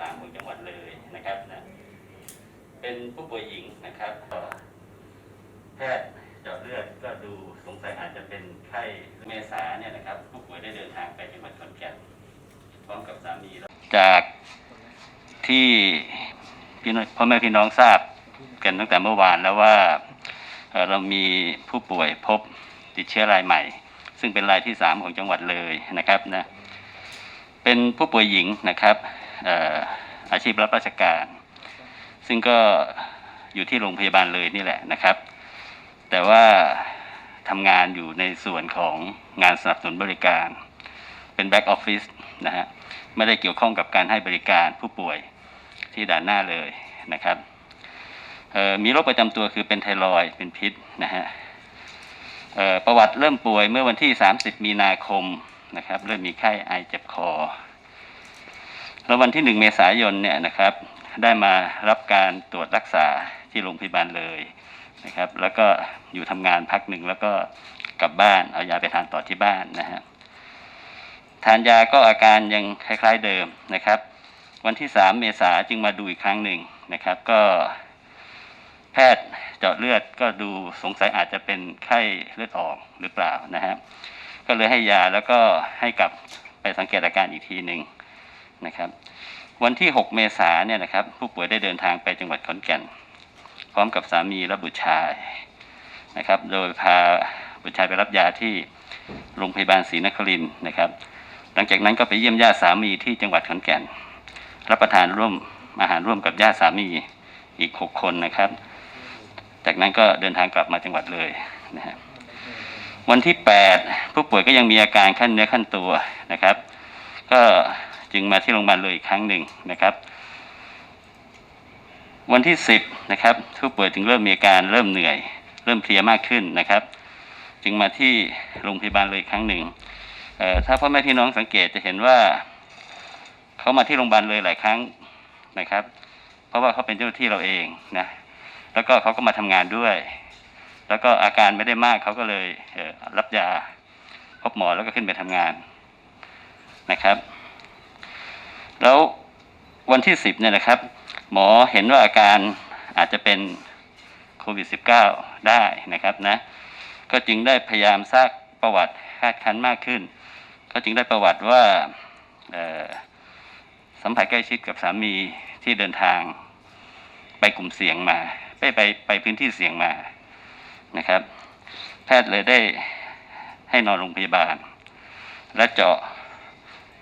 สามของจังหวัดเลยนะครับนะเป็นผู้ป่วยหญิงนะครับแพทย์เจาะเลือดก็ดูสงสัยอาจจะเป็นไข้เมษาเนี่ยนะครับ ผู้ป่วยได้เดินทางไปจังหวัดขอนแก่นพร้อมกับสามีแล้วจากที่พี่น้องพ่อแม่พี่น้องทราบกันตั้งแต่เมื่อวานแล้วว่าเรามีผู้ป่วยพบติดเชื้อรายใหม่ ซึ่งเป็นรายที่สามของจังหวัดเลยนะครับนะเป็นผู้ป่วยหญิงนะครับ อาชีพรับราชการ ซึ่งก็อยู่ที่โรงพยาบาลเลยนี่แหละนะครับ แต่ว่าทำงานอยู่ในส่วนของงานสนับสนุนบริการ เป็นแบ็กออฟฟิศนะฮะไม่ได้เกี่ยวข้องกับการให้บริการผู้ป่วยที่ด่านหน้าเลยนะครับมีโรคประจำตัวคือเป็นไทรอยเป็นพิษนะฮะประวัติเริ่มป่วยเมื่อวันที่ 30 มีนาคมนะครับ เริ่มมีไข้ไอเจ็บคอ แล้ววันที่หนึ่งเมษายนเนี่ยนะครับได้มารับการตรวจรักษาที่โรงพยาบาลเลยนะครับ แล้วก็อยู่ทำงานพักหนึ่งแล้วก็กลับบ้านเอายาไปทานต่อที่บ้านนะฮะทานยาก็อาการยังคล้าย ๆเดิมนะครับ วันที่สามเมษาจึงมาดูอีกครั้งหนึ่งนะครับ ก็แพทย์เจาะเลือดก็ดูสงสัยอาจจะเป็นไข้เลือดออกหรือเปล่านะฮะก็เลยให้ยาแล้วก็ให้กลับไปสังเกตอาการอีกทีหนึ่ง นะครับ วันที่ 6 เมษายนเนี่ยนะครับผู้ป่วยได้เดินทางไปจังหวัดขอนแก่น พร้อมกับสามีและบุตรชายนะครับ โดยพาบุตรชายไปรับยาที่โรงพยาบาลศรีนครินนะครับ หลังจากนั้นก็ไปเยี่ยมญาติสามีที่จังหวัดขอนแก่น รับประทานร่วมอาหารร่วมกับญาติสามีอีก 6 คนนะครับ จากนั้นก็เดินทางกลับมาจังหวัดเลยนะฮะวันที่ 8 ผู้ป่วยก็ยังมีอาการขั้นเนื้อขั้นตัวนะครับ ก็ จึงมาที่โรงพยาบาลเลยอีกครั้งหนึ่งนะครับ วันที่ 10นะครับผู้ป่วยจึงเริ่มมีอาการเริ่มเหนื่อย เริ่มเพลียมากขึ้นนะครับ จึงมาที่โรงพยาบาลเลยอีกครั้งหนึ่งถ้าพ่อแม่พี่น้องสังเกตจะเห็นว่าเขามาที่โรงพยาบาลเลยหลายครั้งนะครับ เพราะว่าเขาเป็นเจ้าหน้าที่เราเองนะแล้วก็เขาก็มาทำงานด้วย แล้วก็อาการไม่ได้มากเขาก็เลยรับยาพบหมอแล้วก็ขึ้นไปทำงานนะครับ แล้ววันที่สิบเนี่ยนะครับ หมอเห็นว่าอาการอาจจะเป็นโควิด -19 ได้นะครับนะ ก็จึงได้พยายามซากประวัติคาดคั้นมากขึ้น ก็จึงได้ประวัติว่าสัมผัสใกล้ชิดกับสามีที่เดินทางไปกลุ่มเสี่ยงมา ไปไปไปพื้นที่เสี่ยงมานะครับ แพทย์เลยได้ให้นอนโรงพยาบาล และเจาะ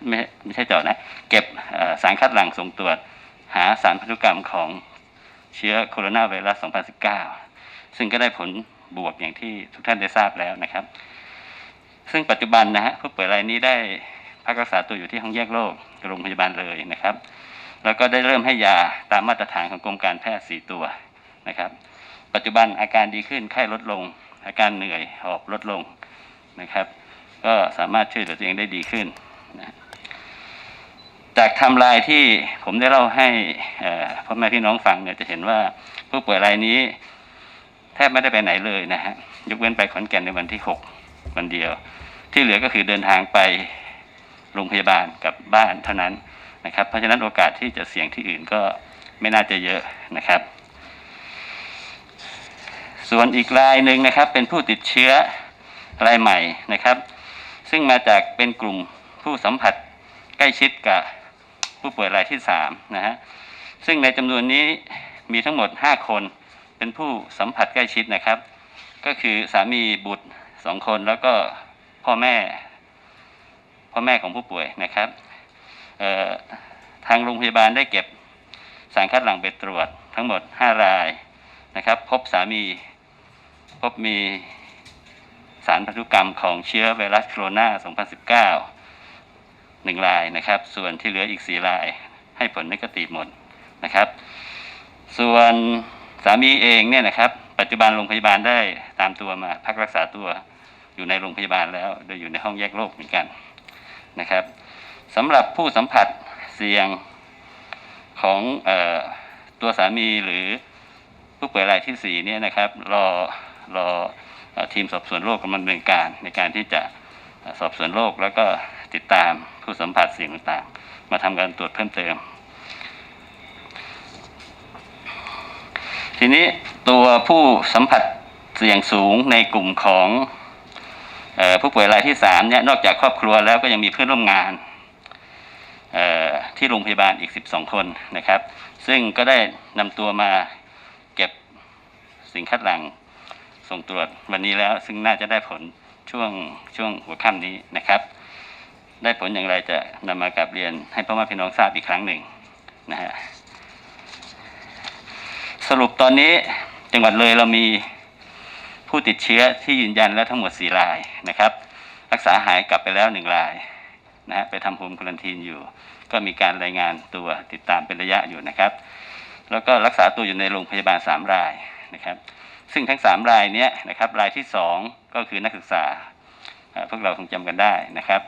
ไม่ไม่ใช่เจาะนะ เก็บสารคัดหลั่งส่งตรวจหาสารพันธุกรรมของเชื้อโคโรนาไวรัส 2019 ซึ่งก็ได้ผลบวกอย่างที่ทุกท่านได้ทราบแล้วนะครับ ซึ่งปัจจุบันนะฮะผู้ป่วยรายนี้ได้พักรักษาตัวอยู่ที่ห้องแยกโรคโรงพยาบาลเลยนะครับ แล้วก็ได้เริ่มให้ยาตามมาตรฐานของกรมการแพทย์ 4 ตัวนะครับ ปัจจุบันอาการดีขึ้นไข้ลดลง อาการเหนื่อยหอบลดลงนะครับ ก็สามารถช่วยเหลือตัวเองได้ดีขึ้นนะ จากทำลายที่ผมได้เล่าให้พ่อแม่พี่น้องฟังเนี่ยจะเห็นว่าผู้ป่วยรายนี้ แทบไม่ได้ไปไหนเลยนะฮะยกเว้นไปขอนแก่นในวันที่หกวันเดียว ที่เหลือก็คือเดินทางไปโรงพยาบาลกับบ้านเท่านั้นนะครับ เพราะฉะนั้นโอกาสที่จะเสี่ยงที่อื่นก็ไม่น่าจะเยอะนะครับ ส่วนอีกรายหนึ่งนะครับ เป็นผู้ติดเชื้อรายใหม่นะครับ ซึ่งมาจากเป็นกลุ่มผู้สัมผัสใกล้ชิดกับ ผู้ป่วยรายที่สามนะฮะ ซึ่งในจำนวนนี้มีทั้งหมด 5 คน เป็นผู้สัมผัสใกล้ชิดนะครับ ก็คือสามีบุตรสองคนแล้วก็พ่อแม่ พ่อแม่ของผู้ป่วยนะครับ ทางโรงพยาบาลได้เก็บสารคัดหลั่งไปตรวจทั้งหมด 5 รายนะครับ พบสามี พบมีสารพันธุกรรมของเชื้อไวรัสโคโรนา 2019 หนึ่งรายนะครับ ส่วนที่เหลืออีก 4 รายให้ผลนกตีหมดนะครับ ส่วนสามีเองเนี่ยนะครับ ปัจจุบันโรงพยาบาลได้ตามตัวมาพักรักษาตัวอยู่ในโรงพยาบาลแล้ว โดยอยู่ในห้องแยกโรคเหมือนกันนะครับสำหรับผู้สัมผัสเสี่ยงของออตัวสามีหรือผู้ป่วยรายที่สี่เนี่ยนะครับ รอรออทีมสอบสวนโรคกำลังดำเนินการในการที่จะสอบสวนโรคแล้วก็ ติดตามผู้สัมผัสเสียงต่างมาทำการตรวจเพิ่มเติม ทีนี้ตัวผู้สัมผัสเสียงสูงในกลุ่มของผู้ป่วยรายที่สามเนี่ยนอกจากครอบครัวแล้วก็ยังมีเพื่อนร่วมงานที่โรงพยาบาลอีก 12 คนนะครับ ซึ่งก็ได้นำตัวมาเก็บสิ่งคัดหลังส่งตรวจวันนี้แล้ว ซึ่งน่าจะได้ผลช่วงช่วงหัวค่ำนี้นะครับ ได้ผลอย่างไรจะนำมากลับเรียนให้พ่อแม่พี่น้องทราบอีกครั้งหนึ่งนะฮะสรุปตอนนี้จังหวัดเลยเรามีผู้ติดเชื้อที่ยืนยันแล้วทั้งหมด 4 รายนะครับ รักษาหายกลับไปแล้ว 1 รายนะฮะไปทำโฮมควอนตีนอยู่ ก็มีการรายงานตัวติดตามเป็นระยะอยู่นะครับ แล้วก็รักษาตัวอยู่ในโรงพยาบาล 3 รายนะครับ ซึ่งทั้ง 3 รายเนี้ยนะครับรายที่ 2 ก็คือนักศึกษาพวกเราคงจำกันได้นะครับ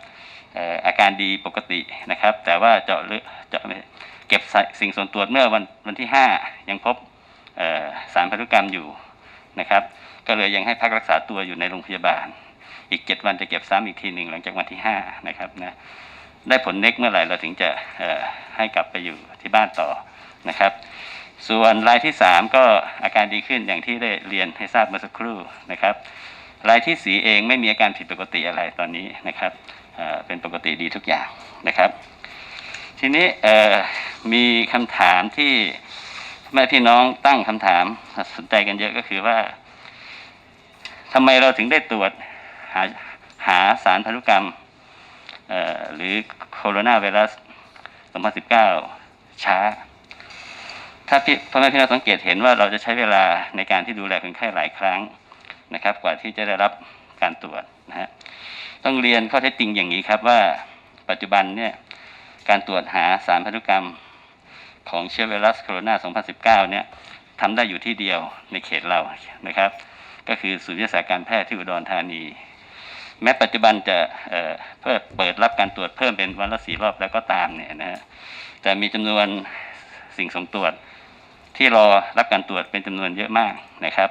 อาการดีปกตินะครับ แต่ว่าเจาะเจาะเก็บสิ่งส่วนตรวจเมื่อวันวันที่ 5 ยังพบสารพันธุกรรมอยู่นะครับ ก็เลยยังให้พักรักษาตัวอยู่ในโรงพยาบาล อีก 7 วันจะเก็บซ้ำอีกทีหนึ่งหลังจากวันที่ 5 นะครับนะได้ผลเน็กเมื่อไหร่เราถึงจะให้กลับไปอยู่ที่บ้านต่อนะครับ ส่วนรายที่ 3 ก็อาการดีขึ้นอย่างที่ได้เรียนให้ทราบเมื่อสักครู่นะครับ รายที่สีเองไม่มีอาการผิดปกติอะไรตอนนี้นะครับ เป็นปกติดีทุกอย่างนะครับ ทีนี้มีคำถามที่แม่พี่น้องตั้งคำถามสนใจกันเยอะก็คือว่าทำไมเราถึงได้ตรวจหาหาสารพันธุกรรมหรือโคโรนาไวรัส 2019 ช้า ถ้าพี่พ่อแม่พี่น้องสังเกตเห็นว่าเราจะใช้เวลาในการที่ดูแลคนไข้หลายครั้งนะครับ กว่าที่จะได้รับ การตรวจนะฮะต้องเรียนข้อเท็จจริงอย่างนี้ครับว่าปัจจุบันเนี่ยการตรวจหาสารพันธุกรรมของเชื้อไวรัสโคโรนา 2019 เนี่ยทำได้อยู่ที่เดียวในเขตเรานะครับ ก็คือศูนย์วิทยาศาสตร์การแพทย์ที่อุดรธานี แม้ปัจจุบันจะเเพิ่มเปิดรับการตรวจเพิ่มเป็นวันละสี่รอบแล้วก็ตามเนี่ยนะฮะแต่มีจำนวนสิ่งส่งตรวจที่รอรับการตรวจเป็นจำนวนเยอะมากนะครับ